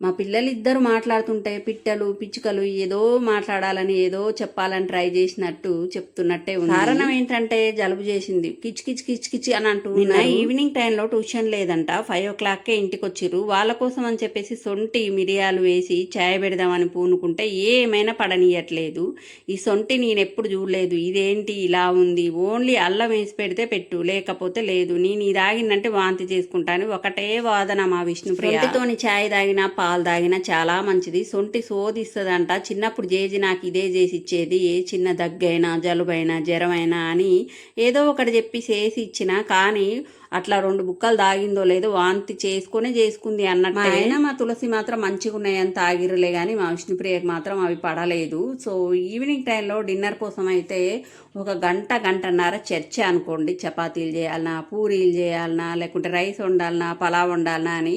మా పిల్లలు ఇద్దరు మాట్లాడుతుంటే పిట్టలు పిచ్చుకలు ఏదో మాట్లాడాలని ఏదో చెప్పాలని ట్రై చేసినట్టు చెప్తున్నట్టే ఉంది. కారణం ఏంటంటే జలుబు చేసింది. కిచ్ కిచ్ కిచ్ కిచ్ అని అంటూ నిన్న ఈవినింగ్ టైంలో ట్యూషన్ లేదంట. ఫైవ్ ఓ క్లాక్కే ఇంటికి వచ్చిర్రు వాళ్ళ కోసం అని చెప్పేసి సొంటి మిరియాలు వేసి చాయ్ పెడదామని పూనుకుంటే ఏమైనా పడనీయట్లేదు. ఈ సొంటి నేను ఎప్పుడు చూడలేదు. ఇదేంటి ఇలా ఉంది? ఓన్లీ అల్లం వేసి పెడితే పెట్టు. లేకపోతే లేదు. నేను ఇది తాగిందంటే వాంతి చేసుకుంటాను. ఒకటే వాదన మా విష్ణుప్రియ. సొంటితోని చాయ్ తాగినా పాలు తాగినా చాలా మంచిది. సొంటి సోదిస్తుందంట. చిన్నప్పుడు జేజి నాకు ఇదే చేసి ఇచ్చేది. ఏ చిన్న దగ్గైనా జలుబైనా జ్వరమైనా అని ఏదో ఒకటి చెప్పి చేసి ఇచ్చిన కానీ అట్లా రెండు బుక్కలు తాగిందో లేదో వాంతి చేసుకునే చేసుకుంది అన్నట్టు. అయినా మా తులసి మాత్రం మంచిగా ఉన్నాయని తాగిరలే కానీ మా విష్ణుప్రియకి మాత్రం అవి పడలేదు. సో ఈవినింగ్ టైంలో డిన్నర్ కోసం అయితే ఒక గంట గంటన్నర చర్చ అనుకోండి. చపాతీలు చేయాలనా పూరీలు చేయాలనా లేకుంటే రైస్ వండాలనా పలావ్ వండాలనా అని.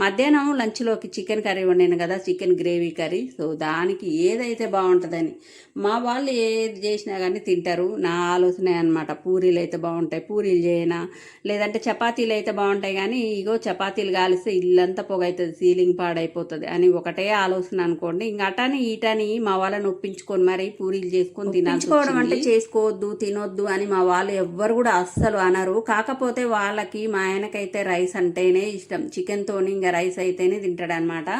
మధ్యాహ్నం లంచ్లోకి చికెన్ కర్రీ వండాను కదా చికెన్ గ్రేవీ కర్రీ. సో దానికి ఏదైతే బాగుంటుందని మా వాళ్ళు ఏది చేసినా కానీ తింటారు. నా ఆలోచన అనమాట పూరీలు అయితే బాగుంటాయి. పూరీలు చేయనా లేదంటే చపాతీలు అయితే బాగుంటాయి కానీ ఇగో చపాతీలు కాలిస్తే ఇల్లంతా పొగ అవుతుంది సీలింగ్ పాడైపోతుంది అని ఒకటే ఆలోచన అనుకోండి. ఇంకా అటని ఈటని మా వాళ్ళని ఒప్పించుకొని మరి పూరీలు చేసుకొని తినాల్సుకోవడం అంటే చేసుకోవద్దు తినొద్దు అని మా వాళ్ళు ఎవ్వరు కూడా అస్సలు అనరు. కాకపోతే వాళ్ళకి మా ఆయనకైతే రైస్ అంటేనే ఇష్టం. చికెన్తో ఇంకా రైస్ అయితేనే తింటాడు అనమాట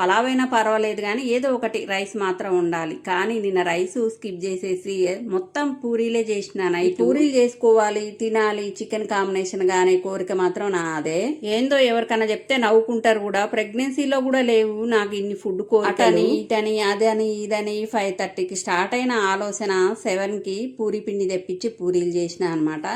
పలావ్ అయినా పర్వాలేదు కానీ ఏదో ఒకటి రైస్ మాత్రం ఉండాలి. కానీ నిన్న రైస్ స్కిప్ చేసేసి మొత్తం పూరీలే చేసినాను. ఈ పూరీలు చేసుకోవాలి తినాలి చికెన్ కాంబినేషన్ కానీ కోరిక మాత్రం నాదే. ఏందో ఎవరికైనా చెప్తే నవ్వుకుంటారు కూడా. ప్రెగ్నెన్సీలో కూడా లేవు నాకు ఇన్ని ఫుడ్ కోరికని ఇటని అదని ఇదని ఫైవ్ థర్టీకి స్టార్ట్ అయిన ఆలోచన సెవెన్కి పూరి పిండి తెప్పించి పూరీలు చేసిన అనమాట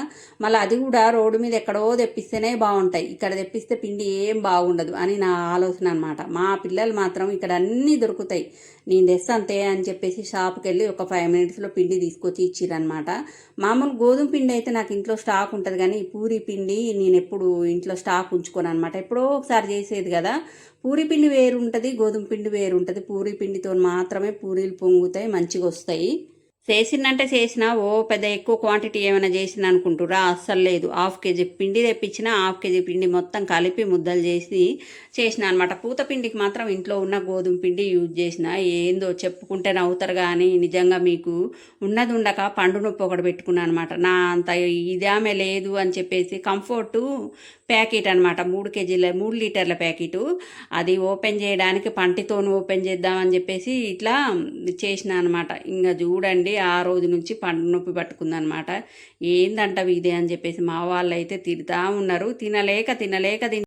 మళ్ళీ అది కూడా రోడ్డు మీద ఎక్కడో తెప్పిస్తేనే బాగుంటాయి. ఇక్కడ తెప్పిస్తే పిండి ఏం బాగుండదు అని నా ఆలోచన అనమాట మా పిల్లలు మాత్రం ఇక్కడ అన్నీ దొరుకుతాయి. నేను తెస్తా అంతే అని చెప్పేసి షాప్కి వెళ్ళి ఒక ఫైవ్ మినిట్స్లో పిండి తీసుకొచ్చి ఇచ్చిరనమాట మామూలు గోధుమ పిండి అయితే నాకు ఇంట్లో స్టాక్ ఉంటుంది కానీ పూరి పిండి పిండి నేను ఎప్పుడు ఇంట్లో స్టాక్ ఉంచుకోను అనమాట ఎప్పుడో ఒకసారి చేసేది కదా. పూరి పిండి వేరు ఉంటుంది గోధుమ పిండి వేరు ఉంటుంది పూరి పిండితో మాత్రమే పూరీలు పొంగుతాయి మంచిగా వస్తాయి చేసిందంటే చేసిన ఓ పెద్ద ఎక్కువ క్వాంటిటీ ఏమైనా చేసిన అనుకుంటురా? అస్సలు లేదు. హాఫ్ కేజీ పిండి తెప్పించిన హాఫ్ కేజీ పిండి మొత్తం కలిపి ముద్దలు చేసి చేసిన అనమాట పూత పిండికి మాత్రం ఇంట్లో ఉన్న గోధుమ పిండి యూజ్ చేసిన ఏందో చెప్పుకుంటే నవ్వుతారు కానీ నిజంగా మీకు ఉన్నది ఉండక పండు నొప్పి ఒకటి పెట్టుకున్నాను అనమాట నా అంత ఇదామే లేదు అని చెప్పేసి కంఫర్టు ప్యాకెట్ అనమాట మూడు కేజీల మూడు లీటర్ల ప్యాకెట్ అది ఓపెన్ చేయడానికి పంటితో ఓపెన్ చేద్దామని చెప్పేసి ఇట్లా చేసిన అనమాట ఇంకా చూడండి ఆ రోజు నుంచి పంట నొప్పి పట్టుకుందనమాట. ఏందంట ఇదే? అని చెప్పేసి మా వాళ్ళు అయితే తిడతా ఉన్నారు. తినలేక తినలేక